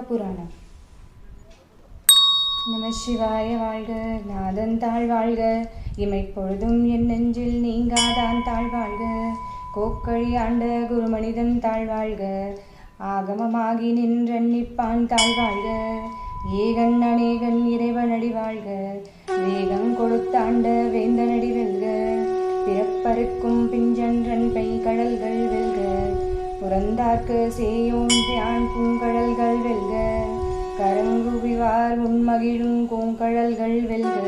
சிவபுராணம் நம சிவாய வாழ்க நாதன் தாழ் வாழ்க இமைப்பொழுதும் என் நெஞ்சில் நீங்காதான் தாழ் வாழ்க கோக்கழி ஆண்ட குருமனிதன் தாழ் வாழ்க ஆகமமாகி நின்றன்னிப்பான் தாழ் வாழ்க ஏகன் அநேகன் இறைவனடி வாழ்க வேகம் கொடுத்தாண்ட வேந்தனடி வெல்க பிறப்பருக்கும் பிஞ்சன்றன் பெய் கடல்கள் வெல்க புறந்தார்க்கு சேயோன் தியான் பூங்கடல்கள் வெல்க உண்மகிழும் கோங்கடல்கள் வெல்க.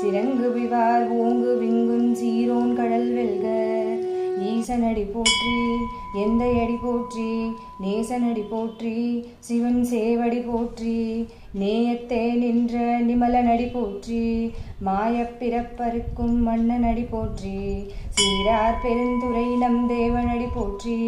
சிறங்குவிவார் ஓங்கு விங்குன் சீரோன் கடல் வெல்க. ஈசனடி போற்றி எந்த அடி போற்றி நேசனடி போற்றி சிவன் சேவடி போற்றி நேயத்தே நின்ற நிமலனடி போற்றி மாயப் பிறப்பருக்கும் மன்னனடி போற்றி சீரார் பெருந்துரை நம் தேவனடி போற்றி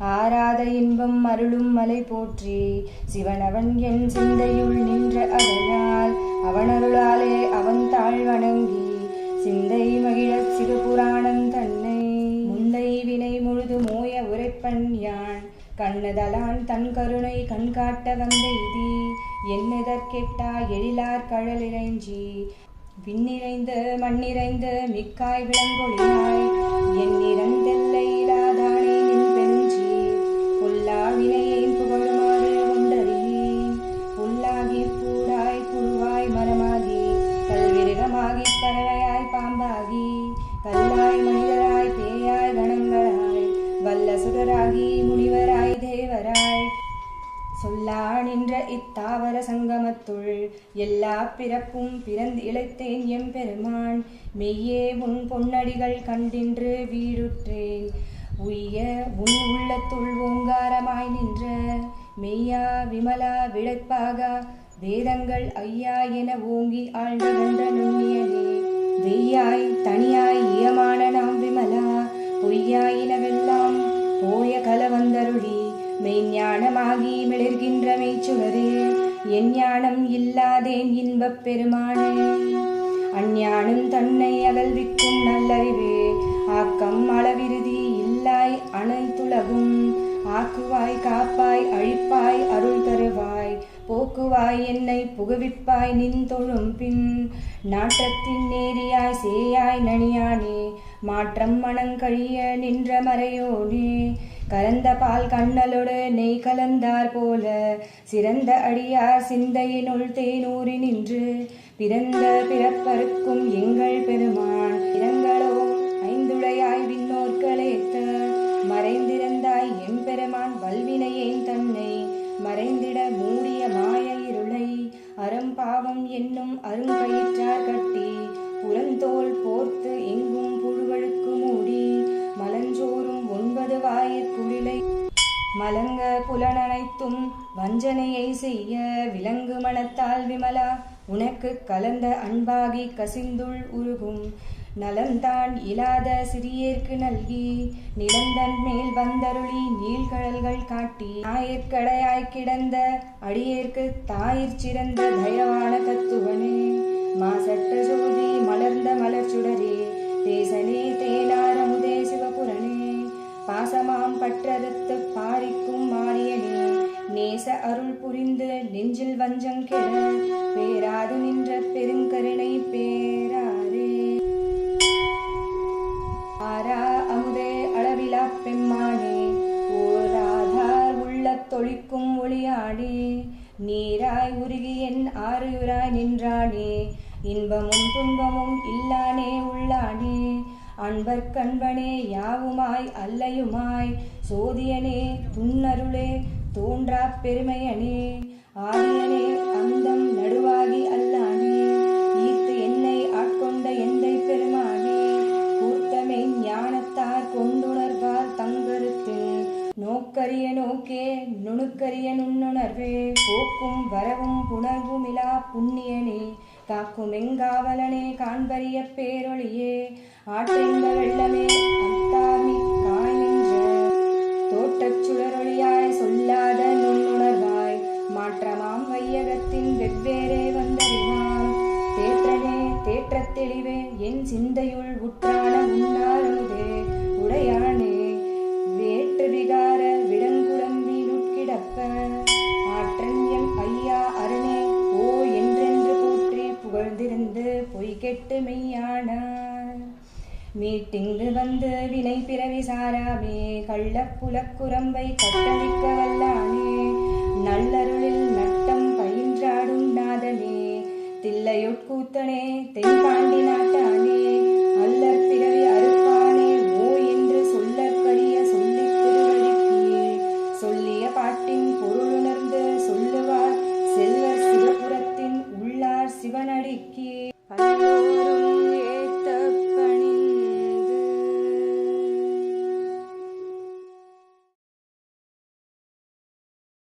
ஆராத இன்பம் அருளும் மலை போற்றி. சிவனவன் என் சிந்தையுள் நின்ற அதனால் அவனருளாலே அவன் தாழ் வணங்கி சிந்தை மகிழச் சிவபுராணம் தன்னை. முந்தை வினை முழுது மோய உரைப்பன் யான் கண்ணதலான் தன் கருணை கண்காட்ட வந்தெய்தி. என்னதற்கெட்டா எழிலார் கடலிறைஞ்சி விண்ணிறைந்து மண்ணிறைந்து மிக்காய் விளங்கொழியாய். என் நிறந்தெல்லை இத்தாவர சங்கமத்துள் எல்லா பிறப்பும் பிறந்து இழைத்தேன் எம்பெருமான். மெய்யே உன் பொன்னடிகள் கண்டின்று வீடுற்றேன். உய்ய உன் உள்ளத்துள் ஓங்காரமாய் நின்ற மெய்யா விமலா விளைப்பாகா வேதங்கள் ஐயா என ஓங்கி ஆழ்ந்து வென்ற நுண்ணியனே வெய்யாய் தனியாய் இயமான நாம் விமலா. பொய்யாய் ஞானமாகி மிளர்கின்ற மெய்ச்சுடரே என் ஞானம் இல்லாதேன் இன்பப் பெருமானே. அஞ்ஞானம் தன்னை அகழ்விக்கும் நல்லறிவே. ஆக்கம் அளவிருதி இல்லாய் அனைத்துலகும் ஆக்குவாய் காப்பாய் அழிப்பாய் அருள் தருவாய். போக்குவாய் என்னை புகுவிப்பாய் நின் தொழும் பின். நாட்டத்தின் நேரியாய் சேயாய் நனியானே. மாற்றம் மனங்கழிய நின்ற மறையோனே. கலந்த பால் கண்ணலோடு நெய் கலந்தார் போல சிறந்த அடியார் சிந்தையினுள் தேனூறி நின்று பிறந்த பிறப்பருக்கும் எங்கள் பெருமான் இரங்களோ ஐந்துடையாய் விண்ணோர்களேத்த மறைந்திருந்தாய் எம்பெருமான் வல்வினையேன் தன்னை மறைந்திட மூடிய மாய இருளை அறம்பாவம் என்னும் அருங்கயிற்று மலங்க புலனனைத்தும் வஞ்சனையை செய்ய விலங்கு மனத்தால் விமலா. உனக்கு கலந்த அன்பாகி கசிந்துள் உருகும். நலந்தான் இலாத சிறியேற்கு நல்கி. நிலந்தன் மேல் வந்தருளி நீள்கடல்கள் காட்டி. ஆயிற்கடையாய் கிடந்த அடியேற்கு தாயிற் சிறந்த தயவான நேச அருள் புரிந்து நெஞ்சில் வஞ்சம் கெட பேராது நின்ற பெருங்கருணை பேராரே. ஆரா அமுதே அளவிலா பெம்மானே ஓராதார் உள்ளத் தொழிக்கும் ஒளியாடே நீராய் உருகி என் ஆறுயுராய் நின்றானே இன்பமும் துன்பமும் இல்லானே உள்ளானே. அன்பர் கண்பனே யாவுமாய் அல்லையுமாய் சோதியனே துன்னருளே தோன்றா பெருமையனே ஆதியனே அந்தம் நடுவாகி அல்லானே. ஈர்த்து என்னை ஆட்கொண்ட எந்தை பெருமானே. கூர்த்தமே ஞானத்தார் கொண்டுணர்வார் தங்கருத்து. நோக்கரிய நோக்கே நுணுக்கரிய நுண்ணுணர்வே. போக்கும் வரவும் புணர்வுமிலா புண்ணியனே. காக்கும் எங்காவலனே காண்பரிய பேரொழியே. ஆற்றிந்த வெள்ளமே என் சிந்தையுள் உற்றான உன்னாரமுதே உடையானே. வேற்று விகார விடங்குடம்பி நுட்கிடப்ப ஆற்றன் எம் ஐயா அருணே ஓ என்றென்று போற்றி புகழ்ந்திருந்து பொய் கெட்டு மெய்யானார். மீட்டிங்கு வந்து வினை பிறவி சாராமே கள்ளப்புலக்குரம்பை கட்டளிக்க வல்லானே. நல்லருளில் நட்டம் பயின்றாடும் நாதனே தில்லையொட்கூத்தனே தெய் Thank you.